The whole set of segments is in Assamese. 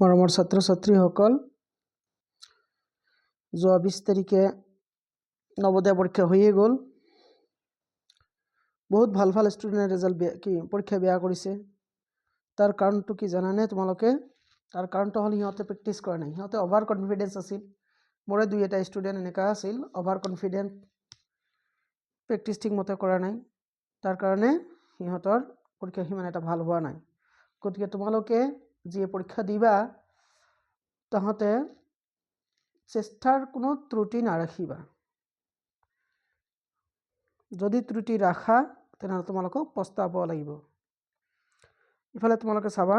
মৰমৰ ছাত্ৰ ছাত্ৰীসকল যোৱা বিছ তাৰিখে নৱোদয় পৰীক্ষা হৈয়ে গ'ল। বহুত ভালো ভালো ষ্টুডেণ্টে ৰেজাল্ট বেয়া কি পৰীক্ষা বেয়া কৰিছে। তাৰ কাৰণটো কি জানানে তোমালোকে? তাৰ কাৰণটো হ'ল সিহঁতে প্ৰেক্টিছ কৰা নাই। সিহঁতে অভাৰ কনফিডেঞ্চ আছিল। মোৰে দুই এটা ষ্টুডেণ্ট এনেকুৱা আছিল অভাৰ কনফিডেণ্ট প্ৰেক্টিছ ঠিকমতে কৰা নাই। তাৰ কাৰণে সিহঁতৰ পৰীক্ষা সিমান এটা ভালো হোৱা নাই। গতিকে তোমালোকে যিয়ে পৰীক্ষা দিবা, তাহাঁতে চেষ্টাৰ কোনো ত্ৰুটি নাৰাখিবা। যদি ত্ৰুটি ৰাখা, তেনেহ'লে তোমালোকক পস্তাব লাগিব। ইফালে তোমালোকে চাবা,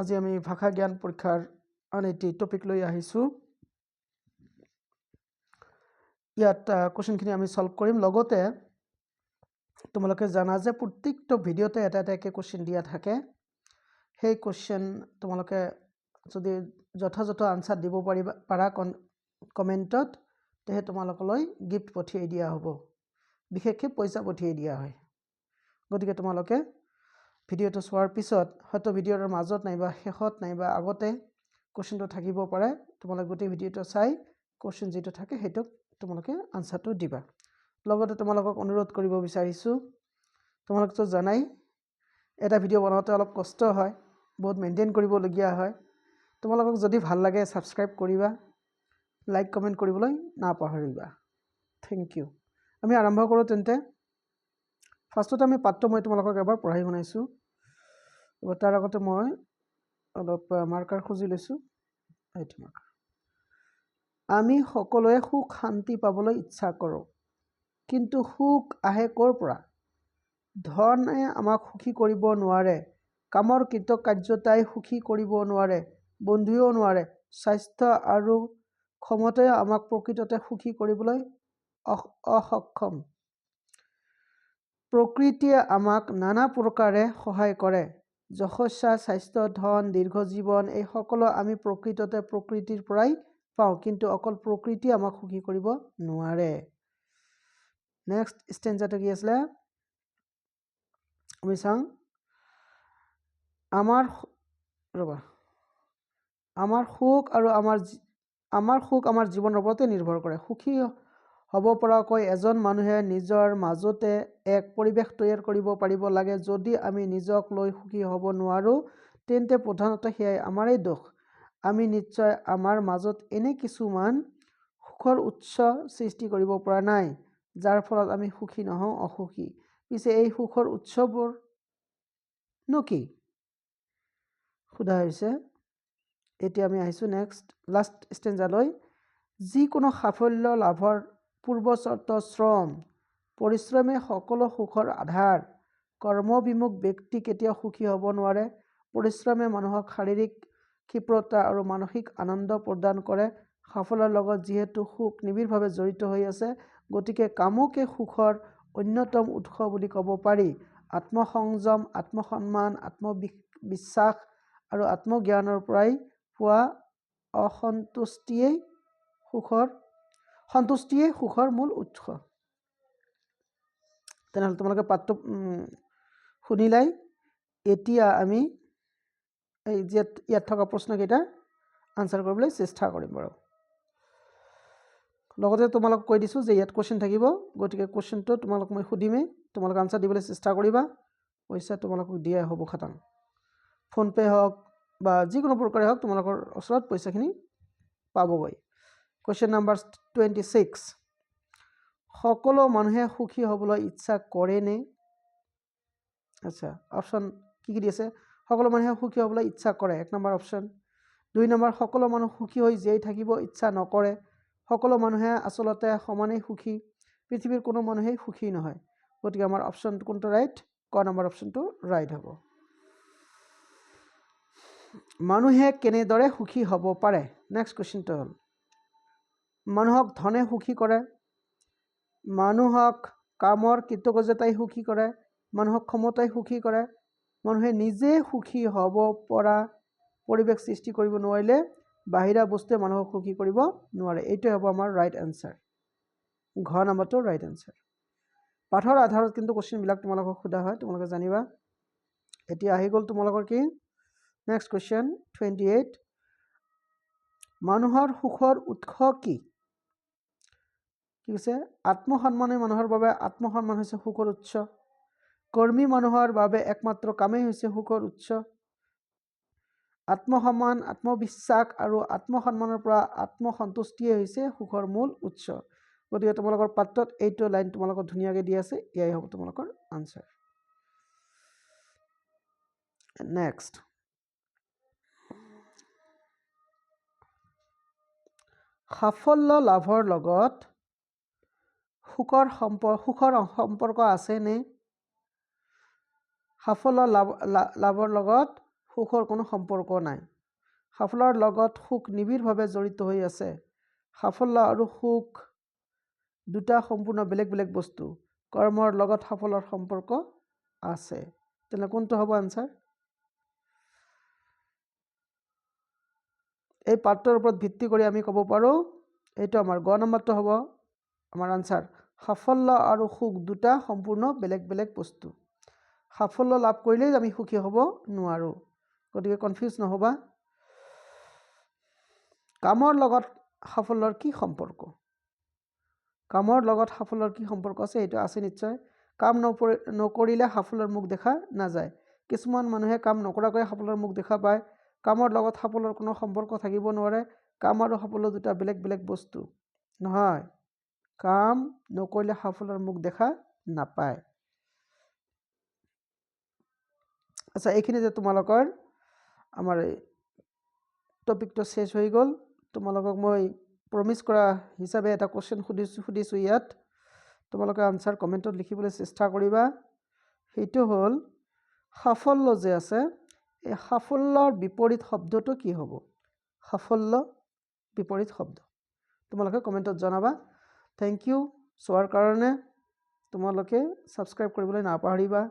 আজি আমি ভাষা জ্ঞান পৰীক্ষাৰ আন এটি টপিক লৈ আহিছোঁ। ইয়াত কুৱেশ্যনখিনি আমি ছল্ভ কৰিম। লগতে তোমালোকে জানা যে প্ৰত্যেকটো ভিডিঅ'তে এটা এটাকৈ কুৱেশ্যন দিয়া থাকে। সেই কুৱেশ্যন তোমালোকে যদি যথাযথ আনচাৰ দিব পাৰিবা পাৰা কন কমেণ্টত তেহে তোমালোকলৈ গিফ্ট পঠিয়াই দিয়া হ'ব। বিশেষকৈ পইচা পঠিয়াই দিয়া হয়। গতিকে তোমালোকে ভিডিঅ'টো চোৱাৰ পিছত হয়তো ভিডিঅ'ৰ মাজত নাইবা শেষত নাইবা আগতে কুৱেশ্যনটো থাকিব পাৰে তোমালোকে গোটেই ভিডিঅ'টো চাই কুৱেশ্যন যিটো থাকে সেইটোক তোমালোকে আনচাৰটো দিবা। লগতে তোমালোকক অনুৰোধ কৰিব বিচাৰিছোঁ তোমালোকতো জানাই এটা ভিডিঅ' বনাওঁতে অলপ কষ্ট হয়। বহুত মেইনটেইন কৰিবলগীয়া হয়। তোমালোকক যদি ভাল লাগে ছাবস্ক্ৰাইব কৰিবা লাইক কমেণ্ট কৰিবলৈ নাপাহৰিবা। থেংক ইউ আমি আৰম্ভ কৰোঁ তেন্তে। ফাৰ্ষ্টতে আমি পাঠটো মই তোমালোকক এবাৰ পঢ়াই শুনাইছোঁ। তাৰ আগতে মই অলপ মাৰ্কাৰ খুজি লৈছোঁ। এইটো মাৰ্কাৰ আমি সকলোৱে সুখ শান্তি পাবলৈ ইচ্ছা কৰোঁ। কিন্তু সুখ আহে ক'ৰ পৰা? ধনে আমাক সুখী কৰিব নোৱাৰে। কামৰ কৃতকাৰ্যতাই সুখী কৰিব নোৱাৰে বন্ধুৱেও নোৱাৰে স্বাস্থ্য আৰু ক্ষমতাই আমাক প্ৰকৃততে সুখী কৰিবলৈ অসক্ষম। প্ৰকৃতিয়ে আমাক নানা প্ৰকাৰে সহায় কৰে। যশস্যা স্বাস্থ্য ধন দীৰ্ঘ জীৱন এই সকলো আমি প্ৰকৃততে প্ৰকৃতিৰ পৰাই পাওঁ কিন্তু অকল প্ৰকৃতিয়ে আমাক সুখী কৰিব নোৱাৰে। নেক্সট ষ্টেঞ্জাটো কি আছিলে? আমি চাওঁ। আমাৰ ৰ'বা আমাৰ সুখ আৰু আমাৰ আমাৰ সুখ আমাৰ জীৱনৰ ওপৰতে নিৰ্ভৰ কৰে। সুখী হ'ব পৰাকৈ এজন মানুহে নিজৰ মাজতে এক পৰিৱেশ তৈয়াৰ কৰিব পাৰিব লাগে। যদি আমি নিজক লৈ সুখী হ'ব নোৱাৰোঁ তেন্তে প্ৰধানতঃ সেয়াই আমাৰেই দোষ। আমি নিশ্চয় আমাৰ মাজত এনে কিছুমান সুখৰ উৎস সৃষ্টি কৰিব পৰা নাই যাৰ ফলত আমি সুখী নহওঁ অসুখী। পিছে এই সুখৰ উৎসবোৰ নো কি? সোধা হৈছে। এতিয়া আমি আহিছোঁ নেক্সট লাষ্ট ষ্টেঞ্জালৈ। যিকোনো সাফল্য লাভৰ পূৰ্বচৰ্ত শ্ৰম পৰিশ্ৰমে সকলো সুখৰ আধাৰ। কৰ্মবিমুখ ব্যক্তি কেতিয়াও সুখী হ'ব নোৱাৰে। পৰিশ্ৰমে মানুহক শাৰীৰিক ক্ষিপ্ৰতা আৰু মানসিক আনন্দ প্ৰদান কৰে। সাফল্যৰ লগত যিহেতু সুখ নিবিড়ভাৱে জড়িত হৈ আছে গতিকে কামকে সুখৰ অন্যতম উৎস বুলি ক'ব পাৰি। আত্মসংযম আত্মসন্মান আত্মবিশ্বাস আৰু আত্মজ্ঞানৰ পৰাই পোৱা অসন্তুষ্টিয়েই সুখৰ, সন্তুষ্টিয়ে সুখৰ মূল উৎস। তেনেহ'লে তোমালোকে পাঠটো শুনিলাই। এতিয়া আমি এই যে ইয়াত থকা প্ৰশ্নকেইটা আনচাৰ কৰিবলৈ চেষ্টা কৰিম বাৰু। লগতে তোমালোক কৈ দিছোঁ যে ইয়াত কুৱেশ্যন থাকিব, গতিকে কুৱেশ্যনটো তোমালোক মই সুধিমেই। তোমালোকে আনচাৰ দিবলৈ চেষ্টা কৰিবা। পইচা তোমালোকক দিয়াই হ'ব খাটাং। ফোনপে' হওক বা যিকোনো প্ৰকাৰে হওক তোমালোকৰ ওচৰত পইচাখিনি পাবগৈ। কুৱেশ্যন নাম্বাৰ টুৱেণ্টি ছিক্স সকলো মানুহে সুখী হ'বলৈ ইচ্ছা কৰেনে? আচ্ছা অপশ্যন কি কি দি আছে? সকলো মানুহে সুখী হ'বলৈ ইচ্ছা কৰে এক নম্বৰ অপশ্যন দুই নম্বৰ সকলো মানুহ সুখী হৈ জীয়াই থাকিব ইচ্ছা নকৰে। সকলো মানুহে আচলতে সমানেই সুখী। পৃথিৱীৰ কোনো মানুহেই সুখী নহয়। গতিকে আমাৰ অপশ্যন কোনটো ৰাইট ক নম্বৰ অপশ্যনটো ৰাইট হ'ব। মানুহে কেনেদৰে সুখী হ'ব পাৰে? নেক্সট কুৱেশ্যনটো হ'ল মানুহক ধনে সুখী কৰে? মানুহক কামৰ কৃতজ্ঞতাই সুখী কৰে? মানুহক ক্ষমতাই সুখী কৰে? মানুহে নিজে সুখী হ'ব পৰা পৰিৱেশ সৃষ্টি কৰিব নোৱাৰিলে বাহিৰা বস্তুৱে মানুহক সুখী কৰিব নোৱাৰে। এইটোৱে হ'ব আমাৰ ৰাইট এনচাৰ ঘৰ নাম্বাৰটো ৰাইট এনচাৰ পাঠৰ আধাৰত কিন্তু কুৱেশ্যনবিলাক তোমালোকক সোধা হয় তোমালোকে জানিবা। এতিয়া আহি গ'ল তোমালোকৰ কি? নেক্সট কুৱেশ্যন টুৱেণ্টি এইট মানুহৰ সুখৰ উৎস কি? কি কৈছে? আত্মসন্মানে মানুহৰ বাবে আত্মসন্মান হৈছে সুখৰ উৎস। কৰ্মী মানুহৰ বাবে একমাত্ৰ কামেই হৈছে সুখৰ উৎস। আত্মসন্মান, আত্মবিশ্বাস আৰু আত্মসন্মানৰ পৰা আত্মসন্তুষ্টিয়ে হৈছে সুখৰ মূল উৎস। গতিকে তোমালোকৰ পাত্ৰত এইটো লাইন তোমালোকৰ ধুনীয়াকৈ দি আছে, এয়াই হ'ব তোমালোকৰ আনচাৰ নেক্সট সাফল্য লাভৰ লগত সুখৰ সম্পৰ্ক সুখৰ সম্পৰ্ক আছেনে? সাফল্য লাভ লাভৰ লগত সুখৰ কোনো সম্পৰ্ক নাই। সাফল্যৰ লগত সুখ নিবিড়ভাৱে জড়িত হৈ আছে। সাফল্য আৰু সুখ দুটা সম্পূৰ্ণ বেলেগ বেলেগ বস্তু। কৰ্মৰ লগত সাফল্যৰ সম্পৰ্ক আছে। তেনে কোনটো হ'ব আনচাৰ? এই পাঠটোৰ ওপৰত ভিত্তি কৰি আমি ক'ব পাৰোঁ এইটো আমাৰ গ নম্বৰটো হ'ব আমাৰ আনচাৰ সাফল্য আৰু সুখ দুটা সম্পূৰ্ণ বেলেগ বেলেগ বস্তু। সাফল্য লাভ কৰিলেই আমি সুখী হ'ব নোৱাৰোঁ। গতিকে কনফিউজ নহ'বা। কামৰ লগত সাফল্যৰ কি সম্পৰ্ক? কামৰ লগত সাফল্যৰ কি সম্পৰ্ক আছে সেইটো আছে নিশ্চয়। কাম নপৰি নকৰিলে সাফল্যৰ মুখ দেখা নাযায়। কিছুমান মানুহে কাম নকৰাকৈ সাফল্যৰ মুখ দেখা পায়। কামৰ লগত সাফল্যৰ কোনো সম্পৰ্ক থাকিব নোৱাৰে। কাম আৰু সাফল্য দুটা বেলেগ বেলেগ বস্তু। নহয় কাম নকৰিলে সাফল্যৰ মুখ দেখা নাপায়। আচ্ছা এইখিনি যে তোমালোকৰ আমাৰ টপিকটো চেছ হৈ গ'ল। তোমালোকক মই প্ৰমিছ কৰা হিচাপে এটা কুৱেশ্যন সুধিছোঁ সুধিছোঁ ইয়াত। তোমালোকে আনচাৰ কমেণ্টত লিখিবলৈ চেষ্টা কৰিবা। সেইটো হ'ল সাফল্য যে আছে এই সাফল্যৰ বিপৰীত শব্দটো কি হ'ব? সাফল্য বিপৰীত শব্দ। তোমালোকে কমেণ্টত জনাবা। থেংক ইউ চোৱাৰ কাৰণে তোমালোকে ছাবস্ক্ৰাইব কৰিবলৈ নাপাহৰিবা।